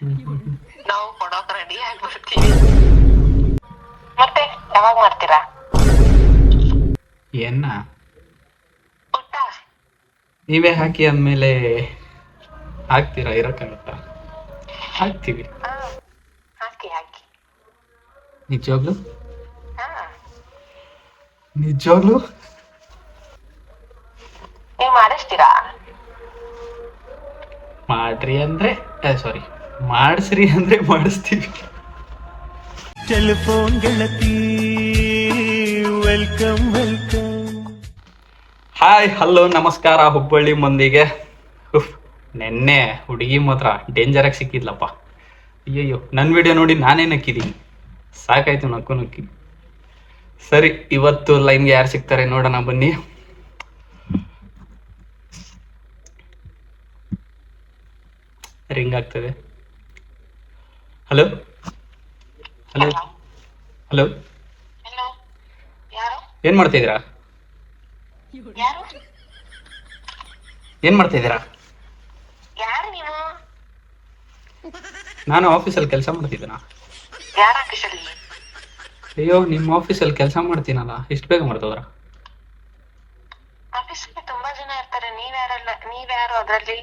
ನಾವು ಕೊಡೋಕ್ ರೆಡಿ ಆಗ್ಬಿಡ್ತೀವಿ. ಮತ್ತೆ ಯಾವಾಗ ಮಾಡ್ತೀರಾ? ಏನ? ಊಟ ನೀವೇ ಹಾಕಿ ಆದ್ಮೇಲೆ ಹಾಕ್ತೀರಾ? ಇರಕ್ಕಾಗತ್ತ ಹಾಕ್ತೀವಿ. ಹಾ ಹಾಕಿ ಹಾಕಿ. ನಿಜವಾಗ್ಲು? ಹಾ. ನಿಜವಾಗ್ಲು? ನೀವ್ ಮಾಡಿಸ್ತೀರಾ? ಮಾಡ್ರಿ ಅಂದ್ರೆ ಸಾರಿ ಮಾಡಿಸ್ರಿ ಅಂದ್ರೆ ಮಾಡಿಸ್ತೀವಿ. ಟೆಲಿಫೋನ್ ಗೆಳತಿ ವೆಲ್ಕಮ್ ವೆಲ್ಕಮ್. ಹಾಯ್ ಹಲೋ ನಮಸ್ಕಾರ ಹುಬ್ಬಳ್ಳಿ ಮಂದಿಗೆ. ನೆನ್ನೆ ಹುಡುಗಿ ಮಾತ್ರ ಡೇಂಜರಾಗಿ ಸಿಕ್ಕಿದ್ಲಪ್ಪ. ಅಯ್ಯಯ್ಯೋ ನನ್ನ ವಿಡಿಯೋ ನೋಡಿ ನಾನೇ ನಕ್ಕಿದ್ದೀನಿ. ಸಾಕಾಯ್ತು ನಕ್ಕು ನಕ್ಕಿ ಸರಿ ಇವತ್ತು ಲೈನ್ಗೆ ಯಾರು ಸಿಗ್ತಾರೆ ನೋಡೋಣ ಬನ್ನಿ. ರಿಂಗ್ ಆಗ್ತದೆ. ಹಲೋ ಹಲೋ ಹಲೋ ಏನ್ ಮಾಡ್ತಾ ಏನು ಏನ್ ಯಾರು ನೀವು? ನಾನು ಆಫೀಸಲ್ಲಿ ಕೆಲಸ ಮಾಡ್ತಿದ್ದೀನಾ? ಅಯ್ಯೋ ನಿಮ್ಮ ಆಫೀಸಲ್ಲಿ ಕೆಲಸ ಮಾಡ್ತೀನಲ್ಲ ಇಷ್ಟು ಬೇಗ ಮಾಡ್ತದ್ರ ಆಫೀಸಲ್ಲಿ ತುಂಬಾ ಜನ ಇರ್ತಾರೆ ನೀವ್ ಯಾರು ನೀವ್ ಯಾರು ಅದ್ರಲ್ಲಿ?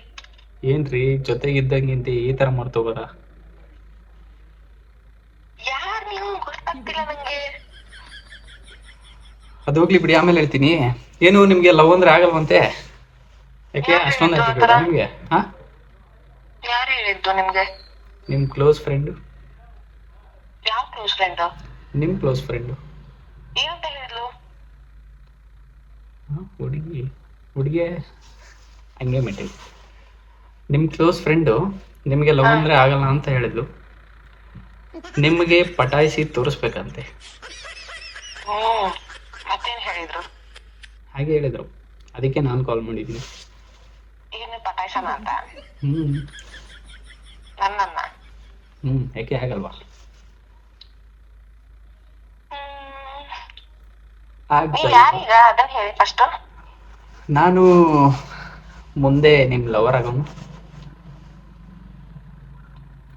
ಏನ್ರಿ ಜೊತೆಗಿದ್ದಂಗಿಂತ ಈ ತರ ಮಾಡ್ತೋಗೋದ ಯಾರ್ ನೀವು ಗೊತ್ತಾಗ್ತಿಲ್ಲ ನಂಗೆ ಅದು ಹೋಗ್ಲಿ ಬಿಡಿ ಆಮೇಲೆ ಹೇಳ್ತೀನಿ. ಏನು ನಿಮ್ಗೆ ಲವ್ ಅಂದ್ರೆ ಆಗಲ್ವಂತೆ? ಯಾಕೆ ಅಷ್ಟೊಂದ್ ನಿಮಗೆ? ಹಾಂ? ಯಾರು ಹೇಳಿದ್ದು ನಿಮ್ಗೆ? ನಿಮ್ ಕ್ಲೋಸ್ ಫ್ರೆಂಡ್ ಯಾವ ಕ್ಲೋಸ್ ಫ್ರೆಂಡ್ ನಿಮ್ಮ ಕ್ಲೋಸ್ ಫ್ರೆಂಡು ಏನಂತ ಹೇಳಿದ್ಲು? ಹುಡುಗಿ. ಹುಡುಗಿ ಹಂಗೆ ಮೆಟ್ಟಿಲ್ ನಿಮ್ ಕ್ಲೋಸ್ ಫ್ರೆಂಡು ನಿಮಗೆ ಲವ್ ಅಂದ್ರೆ ಆಗಲ್ಲ ಅಂತ ಹೇಳಿದ್ಲು. ನಿಮಗೆ ಪಟಾಯಿಸಿ ತೋರಿಸ್ಬೇಕಂತೆ. ಹ್ಮ್ ಮತ್ತೇನ್ ಹೇಳಿದ್ರು? ಹಾಗೆ ಹೇಳಿದ್ರು. ಅದಕ್ಕೆ ನಾನು ಕಾಲ್ ಮಾಡಿದ್ದೀನಿ. ಏನು ಪಟಾಯ್ಸನ ಅಂತ? ಹ್ಞೂ ನನ್ನನ್ನ? ಹ್ಞೂ ಯಾಕೆ ಆಗಲ್ವಾ ಹ್ಮ್ ಆಗ್ತಾ ನೀವ್ ಇಲ್ಲ. ಯಾರೀಗ? ಅದನ್ನ ಹೇಳಿ ಫಸ್ಟ್ ನಾನು ಮುಂದೆ ನಿಮ್ ಲವರ್ ಆಗೋನು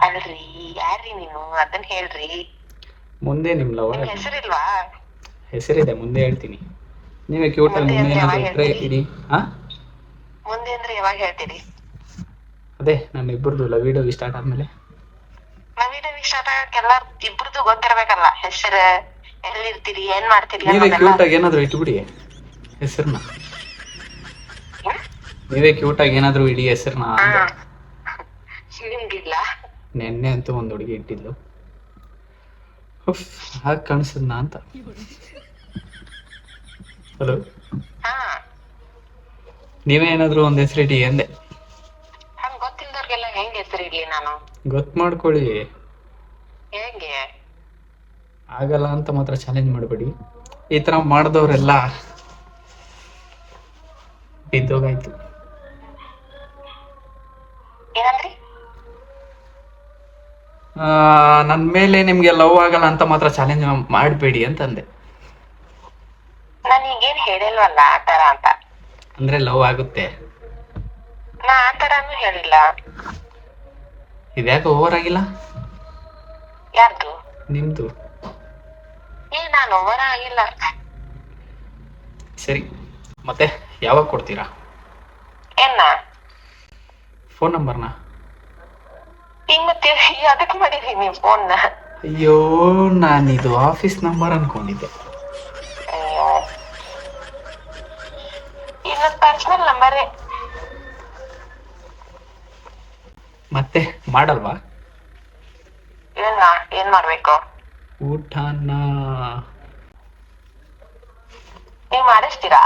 ಅಲ್ರಿ ಯಾರ್ರಿ ನೀನು? ಅದನ್ನ ಹೇಳ್ರಿ. ಮುಂದೆ ನಿಮ್ ಲವ್ ಹೆಸರಿಲ್ವಾ? ಹೆಸರಿದೆ ಮುಂದೆ ಹೇಳ್ತೀನಿ. ನೀವೇ ಕ್ಯೂಟಲ್ಲಿ ಆಗಿ ಮುಂದೆ ಏನಾದ್ರು ಹೇಳ್ತೀರಿ? ಇಡಿ ಹಾಂ ಮುಂದೆ ಅಂದ್ರೆ ಯಾವಾಗ ಹೇಳ್ತೀರಿ? ಅದೇ ನಮ್ಮ ಇಬ್ಬರದು ಲವ್ ವಿಡಿಯೋ ಸ್ಟಾರ್ಟ್ ಆದ್ಮೇಲೆ. ಲವ್ ವಿಡಿಯೋ ಸ್ಟಾರ್ಟ್ ಆಗಕ್ಕೆಲ್ಲ ಇಬ್ರದ್ದು ಗೊತ್ತಿರಬೇಕಲ್ಲ ಹೆಸರು ಎಲ್ಲಿರ್ತೀರಿ ಏನ್ ಮಾಡ್ತೀರಿ ನೀವೇ ಕ್ಯೂಟ್ ಆಗಿ ಏನಾದರೂ ಇಟ್ಬಿಡಿ ಹೆಸರನ್ನ ನೀವೇ ಕ್ಯೂಟ್ ಆಗಿ ಏನಾದ್ರು ಇಡಿ ಹೆಸರನ್ನ ನೆನ್ನೆ ಅಂತೂ ಒಂದು ಹುಡುಗಿ ಇಟ್ಟಿದ್ಲು. ಹಾಗೆ ಕಾಣಿಸದ್ನಾ ಅಂತ. ಹಲೋ ನೀವೇ ಏನಾದರೂ ಒಂದು ಹೆಸರು ಎಂದೆ. ಗೊತ್ತಿಲ್ದವ್ರಿಗೆಲ್ಲ ಹೆಂಗ್ ನಾನು? ಗೊತ್ತು ಮಾಡ್ಕೊಳ್ಳಿ. ಹೇಗೆ? ಆಗಲ್ಲ ಅಂತ ಮಾತ್ರ ಚಾಲೆಂಜ್ ಮಾಡಬೇಡಿ. ಈ ತರ ಮಾಡಿದವರೆಲ್ಲ ಬಿದ್ದೋಗಾಯ್ತು. ಏನಂದ್ರಿ? ನನ್ನ ಮೇಲೆ ನಿಮ್ಗೆ ಲವ್ ಆಗಲ್ಲ ಅಂತ ಮಾತ್ರ ಚಾಲೆಂಜ್ ಮಾಡಬೇಡಿ ಅಂತಂದೆ. ನಾನು ಈಗೇನ್ ಹೇಳಿಲ್ವಲ್ಲ ಆ ತರ ಅಂತ. ಅಂದ್ರೆ ಲವ್ ಆಗುತ್ತೆ. ನಾ ಆ ತರಾನು ಹೇಳಿಲ್ಲ. ಇದ್ಯಾಕೆ ಓವರ್ ಆಗಿಲ್ಲ? ಯಾರ್ದು? ನಿಮ್ಮದು ಏ ನಾನು ಓವರ್ ಆಗಿಲ್ಲ. ಸರಿ ಮತ್ತೆ ಯಾವಾಗ ಕೊಡ್ತೀರಾ? ಏನ ಫೋನ್ ನಂಬರ್ನಾ ಅದಕ್ಕೆ ಮಾಡಿದ್ರಿ ನೀವು ಫೋನ್ ಅಯ್ಯೋ ನಾನಿದು ಆಫೀಸ್ ನಂಬರ್ ಅನ್ಕೊಂಡಿದ್ದೆ. ಇನ್ನ ಪರ್ಸನಲ್ ನಂಬರೇ ಮತ್ತೆ ಮಾಡಲ್ವಾ? ಇಲ್ಲ ಏನ್ ಮಾಡ್ಬೇಕು? ಊಟನ? ನೀವ್ ಮಾಡಿಸ್ತೀರಾ?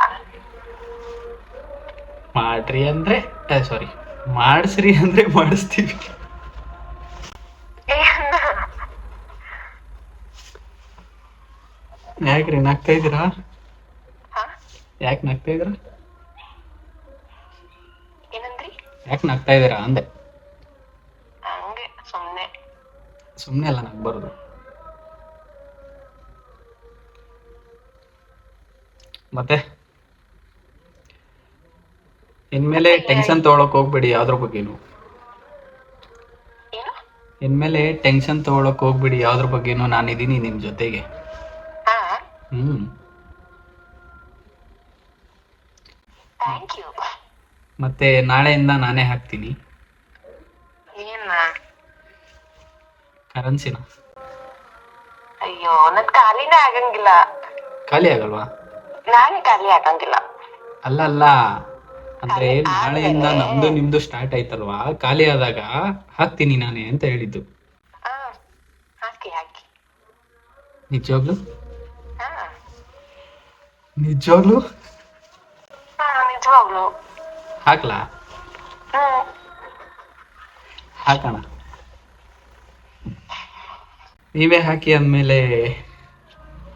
ಮಾಡ್ರಿ ಅಂದ್ರೆ ಸಾರಿ ಮಾಡಿಸ್ರಿ ಅಂದ್ರೆ ಮಾಡಿಸ್ತೀವಿ. ಯಾಕ್ರಿ ನಗ್ತಾ ಇದ್ದೀರಾ? ಯಾಕ್ ಯಾಕೆ ನಗ್ತಾ ಇದ್ದೀರಾ? ಏನಂದ್ರಿ? ಯಾಕೆ ನಗ್ತಾ ಇದ್ದೀರಾ ಅಂದೆ. ಹಂಗೆ ಸುಮ್ನೆ. ಸುಮ್ಮನೆ ಅಲ್ಲ ಬರುದು. ಮತ್ತೆ? ಇನ್ಮೇಲೆ ಟೆನ್ಷನ್ ತಗೊಳಕ್ ಹೋಗ್ಬೇಡಿ ಯಾವ್ದ್ರ ಬಗ್ಗೆನು. ಇನ್ಮೇಲೆ ಟೆನ್ಷನ್ ತಗೊಳಕ್ ಹೋಗ್ಬೇಡಿ ಯಾವ್ದ್ರ ಬಗ್ಗೆನೂ ನಾನಿದ್ದೀನಿ ನಿಮ್ ಜೊತೆಗೆ. ಮತ್ತೆ ನಾಳೆಯಿಂದ ನಾನೇ ಹಾಕ್ತೀನಿ. ಕರೆನ್ಸಿನ. ಅಯ್ಯೋ ನನ್ ಖಾಲಿನೇ ಆಗಂಗಿಲ್ಲ. ಖಾಲಿ ಆಗಲ್ವಾ? ನಾನೇ ಖಾಲಿ ಆಗಂಗಿಲ್ಲ. ಅಲ್ಲ ಅಲ್ಲ. ಅಂದ್ರೆ ನಾಳೆಯಿಂದ ನಮ್ದು ನಿಮ್ದು ಸ್ಟಾರ್ಟ್ ಆಯ್ತಲ್ವಾ? ಖಾಲಿ ಆದಾಗ ಹಾಕ್ತೀನಿ ನಾನೇ ಅಂತ ಹೇಳಿದ್ದು. ನಿಜವಾಗ್ಲು? ನಿಜವಾಗ್ಲು? ಹಾ ನಿಜವಾಗ್ಲು. ಹಾಕ್ಲಾ? ಹ್ಮ್. ಹಾಕೋಣ ನೀವೇ ಹಾಕಿ ಅಂದಮೇಲೆ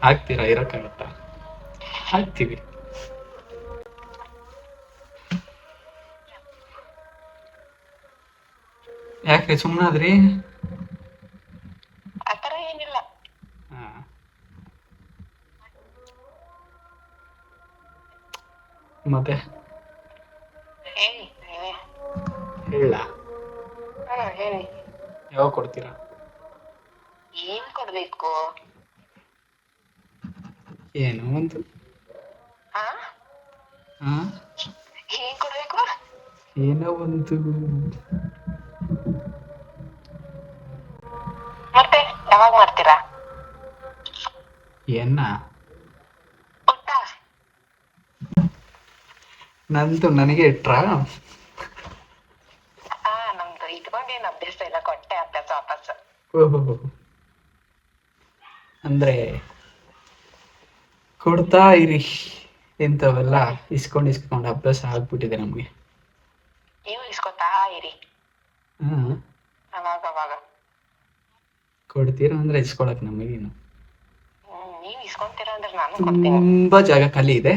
ಹಾಕ್ತೀರಾ? ಇರೋಕ್ಕಾಗತ್ತಾ ಹಾಕ್ತೀವಿ. ಯಾಕ್ರಿ ಸುಮ್ಮನಾದ್ರಿ ಮತ್ತೆ ಹೇಳಿ ಹೇಳ ಹಾ ಹೇಳಿ ಯಾವಾಗ ಕೊಡ್ತೀರಾ? ಏನ್ ಕೊಡ್ಬೇಕು? ಏನು ಒಂದು. ಹಾ ಹಾ ಏನ್ ಕೊಡ್ಬೇಕು? ಏನೋ ಒಂದು. ಮತ್ತೆ ಯಾವಾಗ ಮಾಡ್ತೀರಾ? ಏನ ಊಟ ನಂದು ನನಗೆ ಇಟ್ರಾ? ನಮ್ದು ಇಟ್ಕೊಂಡೇನ್ ಅಭ್ಯಾಸ ಇಲ್ಲ ಕೊಟ್ಟೆ ಅಭ್ಯಾಸ ವಾಪಸ್. ಓಹೋ. ಅಂದ್ರೆ ಕೊಡ್ತಾ ಇರಿ ಇಂಥವೆಲ್ಲ ಇಸ್ಕೊಂಡು ಇಸ್ಕೊಂಡು ಅಭ್ಯಾಸ ಆಗ್ಬಿಟ್ಟಿದೆ ನಮಗೆ. ನೀವು ಇಸ್ಕೊತಾ ಇರಿ. ಹ್ಮ್ ಅವಾಗ ಅವಾಗ. ಕೊಡ್ತೀರಾ ಅಂದ್ರೆ ಇಸ್ಕೊಳಕ್ ನಮಗೇನು ಹ್ಮ್ ನೀವ್ ಇಸ್ಕೊಂತೀರ ಅಂದ್ರೆ ನಾನು ಕೊಡ್ತೀನಿ. ತುಂಬಾ ಜಾಗ ಖಾಲಿ ಇದೆ.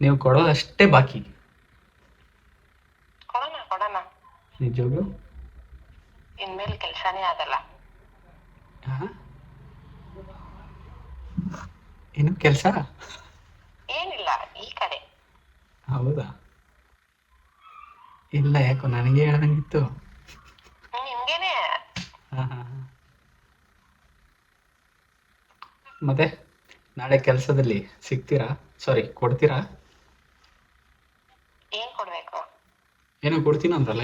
ನೀವು ಕೊಡೋದಷ್ಟೇ ಬಾಕಿ. ಕೊಡೋಣ ಕೊಡೋಣ. ನಿಜವಾಗ್ಲು? ಇನ್ಮೇಲೆ ಕೆಲಸನೇ ಆಗಲ್ಲ. ಏನು ಕೆಲಸ? ಏನಿಲ್ಲ ಈ ಕಡೆ. ಹೌದಾ? ಇಲ್ಲ ಯಾಕೋ ನನಗೆ ಹೇಳ್ದಂಗಿತ್ತು. ನಿಮ್ಗೇನೆ. ಮತ್ತೆ ನಾಳೆ ಕೆಲಸದಲ್ಲಿ ಸಿಗ್ತೀರಾ? ಸಾರಿ ಕೊಡ್ತೀರಾ ಏನ್ ಕೊಡ್ಬೇಕು ಏನೋ ಕೊಡ್ತೀನಿ ಅಂದ್ರಲ್ಲ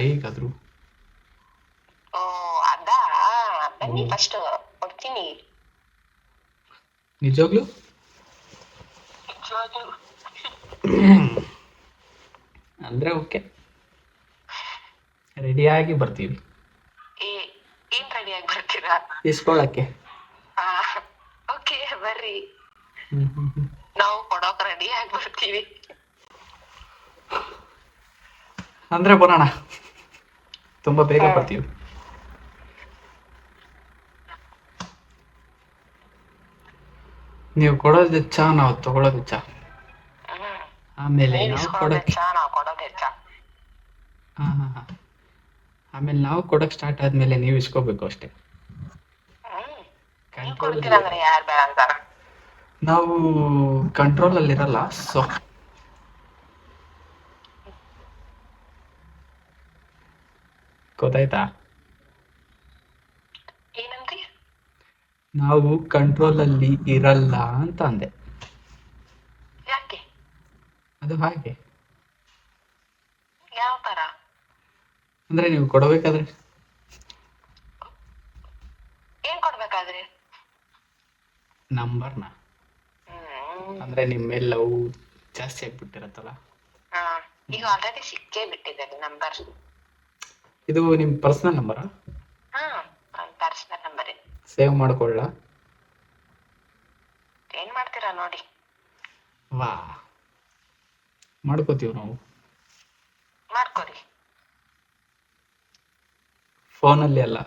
ಓ ಅದಾ? ಬನ್ನಿ ಫಸ್ಟ್ ಕೊಡ್ತೀನಿ. ನಿಜವಾಗ್ಲು? ಅಂದ್ರೆ ಓಕೆ. ರೆಡಿಯಾಗಿ ಬರ್ತೀವಿ. ಏ ಏನ್ ರೆಡಿಯಾಗಿ ಬರ್ತೀರಾ? ಇಸ್ಕೊಳಕ್ಕೆ. ಆ ಓಕೆ ಬರ್ರಿ. ನಾವು ಕೊಡೋಕ್ ರೆಡಿ ಆಗಿ ಬರ್ತೀವಿ. ಅಂದ್ರೆ ಬರೋಣ. ತುಂಬಾ ಬೇಗ ಬರ್ತೀವಿ. ನೀವು ಕೊಡೋದು ಚಾ ನಾವು ತಗೊಳ್ಳೋದು ಚಾ. ಆಮೇಲೆ ನೀವ್ ಹಾ ಹಾ ಹಾ. ಆಮೇಲೆ ನಾವು ಕೊಡಕ್ ಸ್ಟಾರ್ಟ್ ಆದ್ಮೇಲೆ ನೀವು ಇಸ್ಕೋಬೇಕು ಅಷ್ಟೇ. ಕಂಟ್ರೋಲ್ ನಾವು ಕಂಟ್ರೋಲ್ ಅಲ್ಲಿ ಇರಲ್ಲ ಸೊ ಗೊತ್ತಾಯ್ತಾ? ನಾವು ಕಂಟ್ರೋಲ್ ಅಲ್ಲಿ ಇರಲ್ಲ ಅಂತ ಅಂದೆ. ಯಾಕೆ? ಅದು ಹಾಗೆ. ಯಾವ ತರ? ಅಂದ್ರೆ ನೀವು ಕೊಡಬೇಕಾದ್ರೆ? ನಂಬರ್ನ? ಅಂದ್ರೆ ನಿಮ್ಮೆಲ್ಲವೂ ಮೇಲೆ ಲವ್ ಜಾಸ್ತಿ ಆಗ್ಬಿಟ್ಟಿರತ್ತಲ್ಲ? ಈಗ ಆಲ್ರೆಡಿ ಸಿಕ್ಕೇ ಬಿಟ್ಟಿದೆ ನಂಬರ್. ಇದು ನಿಮ್ ಪರ್ಸನಲ್ ನಂಬರಾ ಹಾ ಪರ್ಸನಲ್ ನಂಬರ್ ಸೇವ್ ಮಾಡ್ಕೊಳ್ಳ ಏನ್ ಮಾಡ್ತೀರಾ ನೋಡಿ. ವಾ. ಮಾಡ್ಕೋತೀವಿ ನಾವು. ಮಾಡ್ಕೊರಿ ಫೋನಲ್ಲಿ ಅಲ್ಲ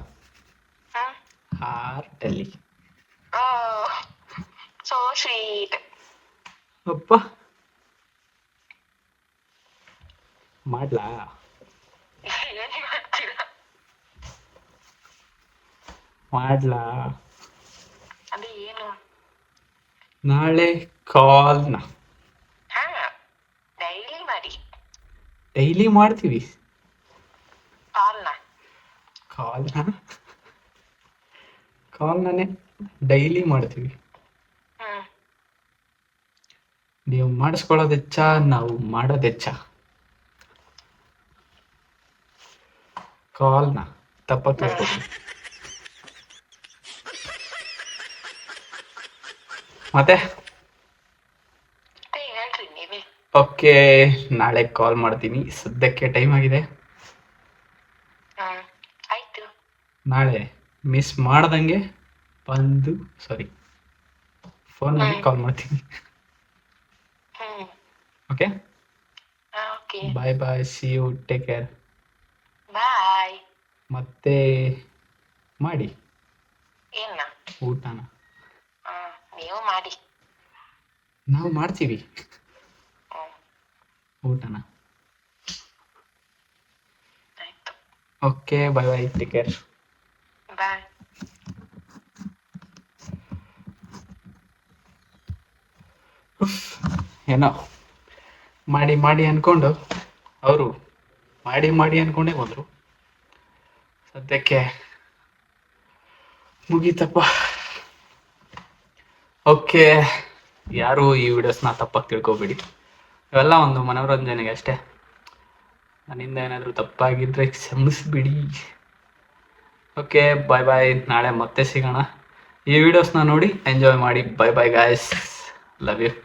ಹಾರ್ಟಲ್ಲಿ ಸೋ ಸ್ವೀಟ್ ಅಪ್ಪ. ಮಾಡ್ಲಾ ಏನ್ ಮಾಡ್ತೀರಾ ಮಾಡ್ಲಾ? ಅದು ಏನು? ನಾಳೆ ಕಾಲ್ನ ಹಾ ಡೈಲಿ ಮಾಡಿ. ಡೈಲಿ ಮಾಡ್ತೀವಿ. ಕಾಲ್ನ ಕಾಲ್ನ ಕಾಲ್ನೇ ಡೈಲಿ ಮಾಡ್ತೀವಿ. ನೀವು ಮಾಡಿಸ್ಕೊಳ್ಳೋದು ಹೆಚ್ಚ ನಾವು ಮಾಡೋದು ಹೆಚ್ಚ. ಕಾಲ್ನ ತಪ್ಪ ಮತ್ತೆ? ಓಕೆ ನಾಳೆ ಕಾಲ್ ಮಾಡ್ತೀನಿ. ಸದ್ಯಕ್ಕೆ ಟೈಮ್ ಆಗಿದೆ. ನಾಳೆ ಮಿಸ್ ಮಾಡ್ದಂಗೆ ಬಂದು ಸಾರಿ ಫೋನ್ ಮಾಡಿ ಕಾಲ್ ಮಾಡ್ತೀನಿ. Okay bye bye see you take care bye ಮತ್ತೆ ಮಾಡಿ. ಏನ? ಊಟನ? ನೀವು ಮಾಡಿ. ನಾವು ಮಾಡ್ತೀವಿ. ಊಟನ. Okay bye bye take care bye ಏನೋ. ಮಾಡಿ ಮಾಡಿ ಅನ್ಕೊಂಡು ಅವರು ಮಾಡಿ ಮಾಡಿ ಅನ್ಕೊಂಡೇ ಬಂದರು ಸದ್ಯಕ್ಕೆ ಮುಗೀತಪ್ಪ. ಓಕೆ. ಯಾರು ಈ ವಿಡಿಯೋಸ್ನ ತಪ್ಪಾಗಿ ತಿಳ್ಕೊಬೇಡಿ. ಇವೆಲ್ಲ ಒಂದು ಮನೋರಂಜನೆಗೆ ಅಷ್ಟೇ. ನನ್ನಿಂದ ಏನಾದರೂ ತಪ್ಪಾಗಿದ್ರೆ ಕ್ಷಮಿಸ್ಬಿಡಿ. ಓಕೆ ಬಾಯ್ ಬಾಯ್ ನಾಳೆ ಮತ್ತೆ ಸಿಗೋಣ. ಈ ವಿಡಿಯೋಸ್ನ ನೋಡಿ ಎಂಜಾಯ್ ಮಾಡಿ. Bye bye guys love you